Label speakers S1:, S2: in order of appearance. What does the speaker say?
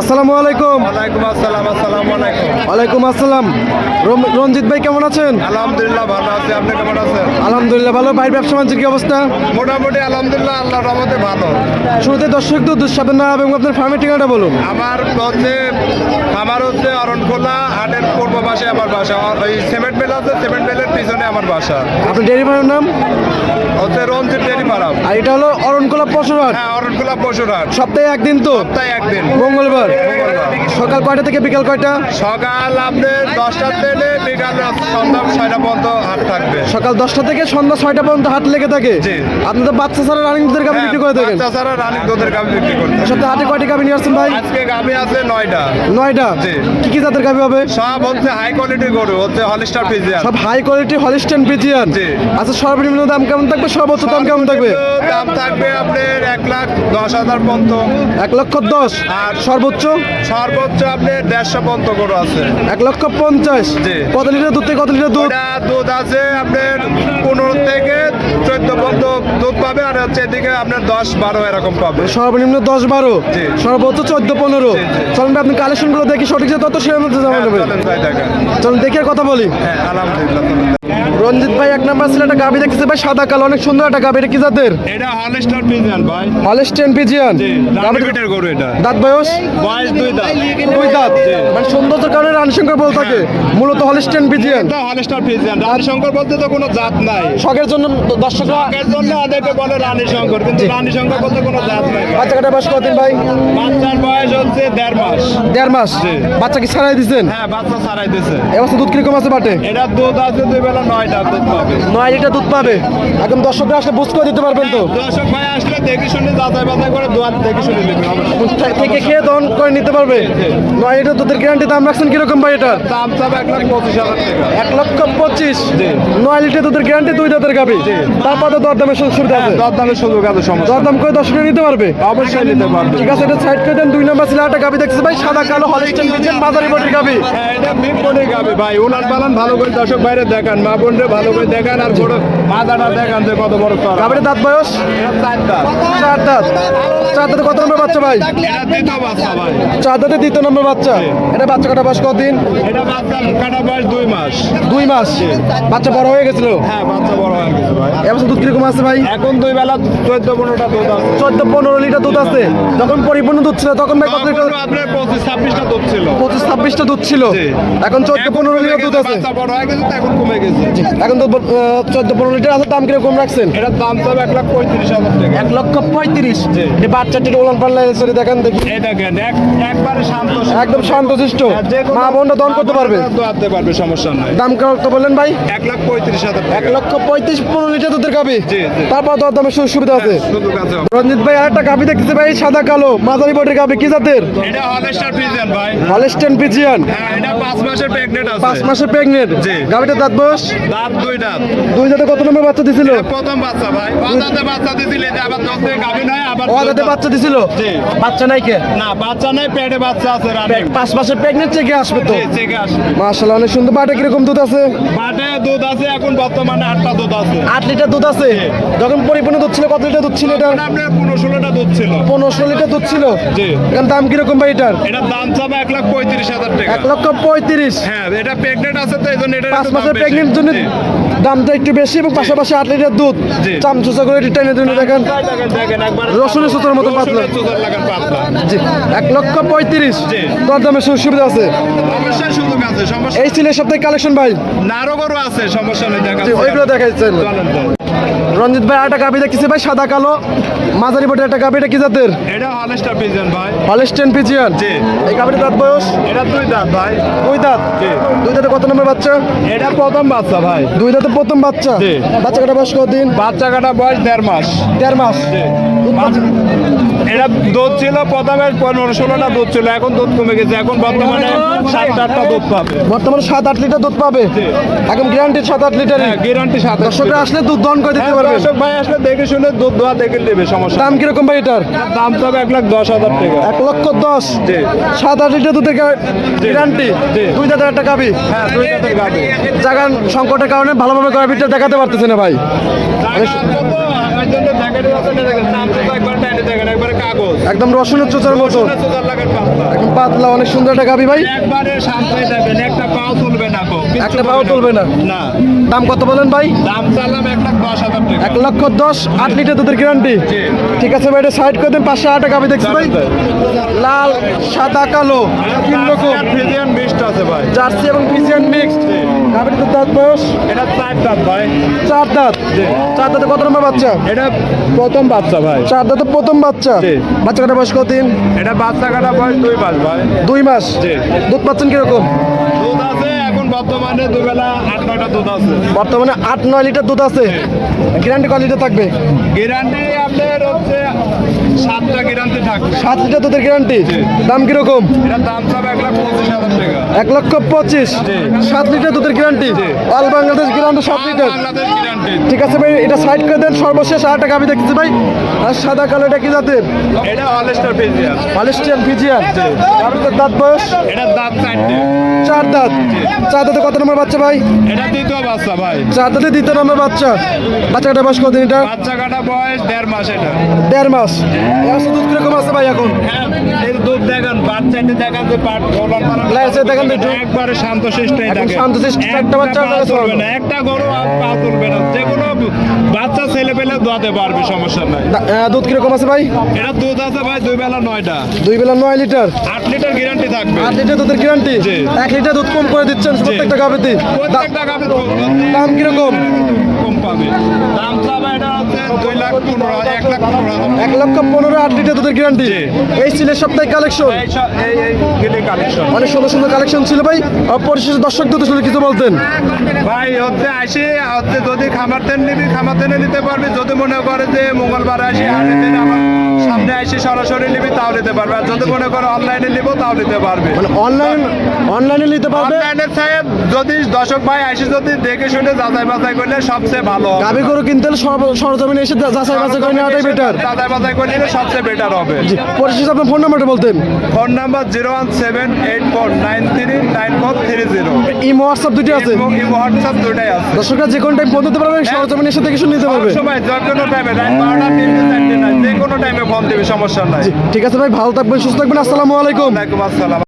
S1: আসসালামু আলাইকুম।
S2: ওয়ালাইকুম আসসালাম আসসালামু আলাইকুম।
S1: ওয়ালাইকুম আসসালাম। রঞ্জিত ভাই কেমন আছেন?
S2: আলহামদুলিল্লাহ ভালো আছি। আপনি কেমন আছেন?
S1: আলহামদুলিল্লাহ ভালো। ভাই ব্যবসা বাণিজ্যের কি অবস্থা?
S2: মোটামুটি আলহামদুলিল্লাহ আল্লাহর রহমতে ভালো।
S1: শুরুতে দর্শকদের দুঃসাধন নাম এবং আপনার ফার্মের ঠিকানাটা বলুন।
S2: আমার হচ্ছে আমার হচ্ছে অরণখোলা হাটের পূর্ব পাশে আমার বাসা। ওই সিমেন্ট মিল আছে সিমেন্ট মিলের পিছনে আমার বাসা।
S1: আপনার ডেয়ারি ফার্মের নাম?
S2: হচ্ছে রঞ্জিত ডেরি ফার্ম।
S1: আর এটা হলো অরণকোলা পশুরহাট
S2: হ্যাঁ অরণখোলা পশুরহাট
S1: সপ্তাহে একদিন তো?
S2: সপ্তাহে একদিন।
S1: মঙ্গলবার। সকাল কয়টা থেকে বিকাল কয়টা?
S2: সকাল আপনার দশটার থেকে বিকাল সন্ধ্যা ছয়টা পর্যন্ত হাট থাকবে।
S1: সকাল দশটা থেকে সন্ধ্যা ছয়টা পর্যন্ত হাট লেগে থাকে? আপনি তো বাচ্চা ছাড়া রানিং দুধের গাভি বিক্রি করে থাকেন?
S2: বাচ্চা ছাড়া রানিং দুধের গাভি বিক্রি
S1: সপ্তাহে হাটে কয়টি গাভি নিয়ে আসছেন ভাই?
S2: আজকে গাভি আছে নয়টা।
S1: নয়টা? কি কি জাতের গাভি হবে?
S2: সব হচ্ছে হাই কোয়ালিটির গরু হচ্ছে হলিস্টার ফিজিয়ান
S1: সব হাই কোয়ালিটি পিজিয়ান আচ্ছা সর্বনিম্ন দাম কেমন থাকবে? সর্বোচ্চ দাম কেমন থাকবে?
S2: দাম থাকবে আপনার এক লাখ দশ হাজার পর্যন্ত।
S1: এক লক্ষ দশ। আর
S2: আর-
S1: সর্বোচ্চ?
S2: সর্বোচ্চ আপনার দেড়শো পর্যন্ত গরু আছে।
S1: এক লক্ষ পঞ্চাশ। কত লিটার দুধ থেকে কত লিটার দুধ?
S2: দুধ আছে আপনার পনেরো থেকে চোদ্দ পর্যন্ত দুধ পাবে। আর হচ্ছে এদিকে আপনার দশ বারো এরকম পাবে।
S1: সর্বনিম্ন দশ বারো? সর্বোচ্চ চোদ্দ পনেরো। চলেন আপনি দেখি সঠিক যে তত সেরকম
S2: হ্যাঁ, চলেন
S1: দেখে কথা বলি।
S2: হ্যাঁ আলহামদুলিল্লাহ
S1: রঞ্জিত ভাই এক নাম্বার ছিল একটা দেখতেছে ভাই সাদা কালো অনেক সুন্দর একটা এটা কি জাতের?
S2: এটা ফিজিয়ান ভাই।
S1: হলিস্টেন পিজিয়ান
S2: রানিবিটের গরু এটা।
S1: দাঁত বয়স?
S2: বয়স দুই দাঁত।
S1: দুই দাঁত। মানে সৌন্দর্যের কারণে রানশঙ্কর বল থাকে। মূলত হলিস্টেন পিজিয়ান
S2: এটা হলিস্টার ফিজিয়ান রানী শঙ্কর বলতে তো কোনো জাত নাই।
S1: শখের জন্য দর্শকরা
S2: এর জন্য অনেকে বলে রানী শঙ্কর কিন্তু রানী শঙ্কর বলতে কোনো জাত নাই।
S1: বাচ্চা কাটা বয়স কতদিন ভাই?
S2: বাচ্চার বয়স হচ্ছে দেড় মাস।
S1: দেড় মাস? বাচ্চা কি ছাড়াই দিচ্ছেন
S2: হ্যাঁ বাচ্চা ছাড়াই
S1: এবছর দুধ কীরকম আছে বাটে
S2: এটা দুধ আছে দুই বেলা নয়টা দুধ পাবে।
S1: নয় লিটার দুধ পাবে। একদম দর্শকরা আসলে বুঝ করে দিতে পারবেন তো?
S2: দর্শক ভাই আসলে দেখে শুনে যাচাই করে দোয়ার দেখে শুনে নেবে
S1: থেকে খেয়ে দহন করে নিতে পারবে। নয় লিটার দুধের গ্যারান্টি দাম রাখছেন কীরকম ভাই এটার?
S2: দাম চাবে এক লাখ পঁচিশ হাজার টাকা।
S1: এক লক্ষ পঁচিশ? নয় লিটার দুধের গ্যারান্টি দুই দাঁতের গাবি তারপর তো দরদামের সুযোগ সুবিধা আছে।
S2: দর দামের সুযোগ আছে সমস্যা
S1: দরদাম করে দর্শকে নিতে পারবে?
S2: অবশ্যই নিতে পারবে।
S1: ঠিক আছে এটা সাইড করে দেন দুই নম্বর ছিল একটা গাবি দেখতেছে ভাই সাদা কালো হলিস্টেন দিচ্ছেন মাঝারি বটির গাবি।
S2: হ্যাঁ এটা বিগ বডি গাবে ভাই ওনার পালান ভালো করে দর্শক বাইরে দেখান মা বোনরে ভালো করে দেখান আর বড় মাথাটা দেখান যে কত বড় সর
S1: গাবির দাঁত বয়স?
S2: চার দাঁত।
S1: চার দাঁতে কত নম্বর বাচ্চা ভাই?
S2: এটা দ্বিতীয় বাচ্চা ভাই
S1: চার দাঁতে দ্বিতীয় নম্বর বাচ্চা। এটা বাচ্চা কাটা বয়স কতদিন?
S2: এটা বাচ্চা কাটা বয়স দুই মাস।
S1: দুই মাস। বাচ্চা বড় হয়ে গেছিল?
S2: হ্যাঁ বাচ্চা বড় হয়ে গেছে ভাই।
S1: এবছর দুধ কীরকম আছে ভাই?
S2: এখন দুই বেলা চোদ্দ পনেরোটা দুধ আছে।
S1: চোদ্দ পনেরো লিটার দুধ আছে। যখন পরিপূর্ণ দুধ ছিল তখন ভাই কত লিটার?
S2: আপনার পঁচিশ ছাব্বিশটা দুধ ছিল।
S1: পঁচিশ ছাব্বিশটা দুধ ছিল। এখন চোদ্দ পনেরো লিটার দুধ আছে।
S2: বড় হয়ে গেছে এখন কমে গেছে।
S1: এখন তো চোদ্দ পনেরো লিটার দাম কীরকম রাখছেন?
S2: এটার দাম তো এক লাখ পঁয়ত্রিশ হাজার টাকা।
S1: এক লক্ষ পঁয়ত্রিশ?
S2: জি।
S1: এই বাচ্চাটি ওলান পাল্লা সরি দেখেন দেখি।
S2: এই দেখেন একবারে শান্ত
S1: একদম শান্তশিষ্ট। মা বোনটা দন করতে পারবে?
S2: দোয়াতে পারবে সমস্যা নাই।
S1: দাম কত বললেন ভাই?
S2: এক লাখ পঁয়ত্রিশ হাজার
S1: এক লক্ষ পঁয়ত্রিশ পনেরো লিটার দুধের গাবি। তারপর দামের সুযোগ সুবিধা আছে। রঞ্জিত ভাই আর একটা গাবি দেখতেছে ভাই সাদা কালো। মাঝারি গাবি কি জাতের?
S2: এটা হলেস্টার ফিজিয়ান ভাই।
S1: হলিস্টেন পিজিয়ান
S2: হ্যাঁ এটা পাঁচ মাসের আছে।
S1: পাঁচ মাসে প্রেগনেন্ট
S2: জি।
S1: গাবিটার দাঁত বয়স?
S2: দাঁত দুই দাঁত।
S1: দুই দাঁতে কত নম্বর বাচ্চা দিছিল?
S2: প্রথম বাচ্চা ভাই। বাচ্চাতে বাচ্চা দিছিলে যে আবার দশ গাভী নয় আবার
S1: ও
S2: দুই
S1: দাঁতে
S2: দাঁত।
S1: বাচ্চা দিছিল? বাচ্চা নাই কে?
S2: না বাচ্চা নাই পেটে বাচ্চা আছে রানিং।
S1: পাঁচ মাসের প্রেগনেন্ট চেকে আসবে তো?
S2: চেকে আসে
S1: মাশাআল্লাহ অনেক সুন্দর। বাটে কীরকম দুধ আছে?
S2: বাটে দুধ আছে এখন বর্তমানে আটটা দুধ আছে।
S1: আট লিটার দুধ আছে? যখন পরিপূর্ণ দুধ ছিল কত লিটার দুধ ছিল এটা
S2: আপনার পনেরো ষোলোটা দুধ ছিল।
S1: পনেরোশো লিটার দুধ ছিল?
S2: জি।
S1: এখন দাম কীরকম ভাই এটার?
S2: এটার দাম চাবে এক লাখ পঁয়ত্রিশ হাজার টাকা।
S1: এক লক্ষ পঁয়ত্রিশ।
S2: হ্যাঁ এটা প্রেগনেন্ট আছে তো এই জন্য এটা
S1: পাঁচ মাসের প্রেগনেন্ট জন্য দামটা একটু বেশি এবং পাশাপাশি আট লিটার দুধ। চামচুচা করে একটু টেনে টেনে দেখেন। রসুনের সুতোর মতো পাতলা। জি এক লক্ষ পঁয়ত্রিশ।
S2: তোর
S1: দর দামের সুবিধা আছে? এই ছিল এই সপ্তাহে কালেকশন ভাই।
S2: নারো গরু আছে সমস্যা নেই দেখা
S1: ওইগুলো
S2: তো।
S1: রঞ্জিত ভাই একটা গাবি দেখতেছি ভাই সাদা কালো। মাঝারি বটে একটা গাবি এটা কি জাতের?
S2: এটা হলস্টার পিজন ভাই।
S1: হলস্টেন পিজিয়ান
S2: জি।
S1: এই গাবির দাঁত বয়স?
S2: এটা দুই দাঁত ভাই।
S1: দুই দাঁত?
S2: জি।
S1: দুই দাঁতে কত নম্বর বাচ্চা?
S2: এটা প্রথম বাচ্চা ভাই।
S1: দুই দাঁতে প্রথম বাচ্চা?
S2: জি।
S1: বাচ্চা কাটা বয়স কতদিন?
S2: বাচ্চা কাটা বয়স দেড় মাস।
S1: দেড় মাস। পাচ্ছে-
S2: এটা দুধ ছিল প্রথমে পনেরো ষোলোটা দুধ ছিল এখন দুধ কমে গেছে। এখন বর্তমানে সাত আটটা দুধ পাবে।
S1: বর্তমানে সাত আট লিটার দুধ পাবে? এখন গ্যারান্টি সাত আট
S2: হ্যাঁ গ্যারান্টি সাত
S1: দর্শকরা আসলে দুধ দহন করে দিতে
S2: হ্যাঁ,
S1: পারবেন।
S2: দর্শক ভাই আসলে দেখে শুনে দুধ দোয়া দেখে নেবে সমস্যা
S1: দাম কীরকম ভাই এটার?
S2: দাম তো এক লাখ দশ হাজার টাকা।
S1: এক লক্ষ দশ। সাত আট লিটার দুধের গ্যারান্টি। দুই দাঁতের একটা গাবি
S2: হ্যাঁ দুই
S1: জাগান সংকটের কারণে ভালোভাবে গাবিটা দেখাতে পারতেছে না ভাই। একদম রসুনের চোচার মতো।
S2: পাতলা।
S1: একদম পাতলা অনেক সুন্দর একটা গাবি ভাই।
S2: একবারে শান্ত যাবেন একটা পাও তুলবে না
S1: একটা পাও তুলবে না।
S2: না।
S1: দাম কত বলেন ভাই?
S2: দাম চালাম এক লাখ দশ হাজার টাকা।
S1: এক লক্ষ দশ আট লিটার দুধের গ্যারান্টি ঠিক আছে ভাই এটা সাইড করে দেন পাঁচশো আট গাবি দেখছি ভাই। লাল সাদা কালো। তিন রকম
S2: মিক্সড আছে ভাই।
S1: জার্সি এবং ফিজিয়ান মিক্সড। গাবির দাঁত বয়স।
S2: এটা চার দাঁত ভাই।
S1: চার দাঁত। চার দাঁতে কত নম্বর বাচ্চা?
S2: এটা প্রথম বাচ্চা ভাই।
S1: চার দাঁতে প্রথম বাচ্চা। বাচ্চা কাটা বয়স কতদিন?
S2: এটা বাচ্চা কাটা বয়স দুই মাস ভাই।
S1: দুই মাস। দুধ পাচ্ছেন কীরকম?
S2: দুধ আছে এখন বর্তমানে দুবেলা আট নয়টা দুধ আছে।
S1: বর্তমানে আট নয় লিটার দুধ আছে। গ্যারান্টি ক লিটার থাকবে?
S2: গ্যারান্টি আপনার হচ্ছে সাতটা গ্যারান্টি থাকবে।
S1: সাত লিটার দুধের গ্যারান্টি দাম কীরকম?
S2: এটা দাম সব এক লাখ পঁচিশ হাজার টাকা।
S1: এক লক্ষ পঁচিশ। সাত লিটার দুধের গ্যারান্টি অল বাংলাদেশ গ্যারান্টি সাত লিটার ঠিক আছে ভাই এটা সাইড করে দেন সর্বশেষ আর টাকা আমি দেখতেছি ভাই। আর সাদা কালো এটা কি জাতের?
S2: এটা হলস্টার ফিজিয়ান
S1: মালয়েশিয়ান ফিজিয়ান গাভীর দাঁত বয়স?
S2: এটা দাঁত চারটে
S1: চার দাঁত। চার দাঁতে কত নম্বর বাচ্চা ভাই?
S2: এটা দ্বিতীয় বাচ্চা ভাই।
S1: চার দাঁতে দ্বিতীয় নম্বর বাচ্চা। বাচ্চাটা বয়স কত এটা?
S2: বাচ্চা কাটা বয়স দেড় মাস। এটা?
S1: দেড় মাস। দুধ কীরকম আছে ভাই এখন?
S2: হ্যাঁ, এর দুধ দেখেন বাচ্চাটি দেখেন যে পাট
S1: লাইসে দেখেন একটু।
S2: একবারে শান্তশিষ্ট
S1: একদম শান্তশিষ্ট, একটা বাচ্চা চলবে।
S2: না। একটা গরু আর পা তুলবে না। যে কোনো বাচ্চা ছেলে পেলে দোয়াতে পারবে সমস্যা নাই।
S1: দুধ কীরকম আছে ভাই?
S2: এটা দুধ আছে ভাই দুই বেলা নয়টা।
S1: দুই বেলা নয় লিটার?
S2: আট লিটার গ্যারান্টি থাকবে।
S1: আট লিটার দুধের গ্যারান্টি। এক লিটার দুধ কম করে দিচ্ছেন প্রত্যেকটা গাভিতে?
S2: প্রত্যেকটা দুধ
S1: দাম কীরকম?
S2: কম পাবে। দাম চাবে এটা হচ্ছে দুই লাখ পনেরো এক লাখ পনেরো
S1: এক লক্ষ পনেরো আট লিটার দুধের গ্যারান্টি এই সপ্তাহে কালেকশন অনেক সুন্দর সুন্দর কালেকশন ছিল ভাই। পরিশেষে দর্শক শুনে কিছু বলতেন?
S2: ভাই হচ্ছে আসি হচ্ছে যদি খামার তেল নিবি খামার তেলে নিতে পারবি। যদি মনে করে যে মঙ্গলবার আসি হাটে আমার সামনে সরাসরি নিবি তাও নিতে পারবে। আর যদি মনে করে অনলাইনে নিবো তাও নিতে পারবে।
S1: মানে অনলাইন অনলাইনে নিতে পারবে?
S2: অনলাইনে সাহেব যদি দর্শক ভাই আসি যদি দেখে শুনে যাচাই বাছাই করলে সবচেয়ে ভালো।
S1: গাভি গরু কিনতে হলে সরজমিনে এসে যাচাই বাছাই করে নেওয়াটাই বেটার
S2: যাচাই বাছাই করলে সবচেয়ে বেটার হবে।
S1: জি পরিশেষে আপনার ফোন নাম্বারটা বলতেন।
S2: Phone number zero one seven eight four nine three nine four three zero
S1: imo WhatsApp দুটি আছে?
S2: এবং হোয়াটসঅ্যাপ দুটাই আছে।
S1: দর্শকরা যে কোনো টাইম ফোন দিতে পারবে সরজমিনে এসে দেখে শুনে নিতে পারবে
S2: সময় যে কোনো টাইমে রাত বারোটা তিনটে চারটে নাই যে কোনো টাইমে ফোন দেবে সমস্যা নাই।
S1: ঠিক আছে ভাই ভালো থাকবেন সুস্থ থাকবেন আসসালামু আলাইকুম।
S2: ওয়ালাইকুম আসসালাম।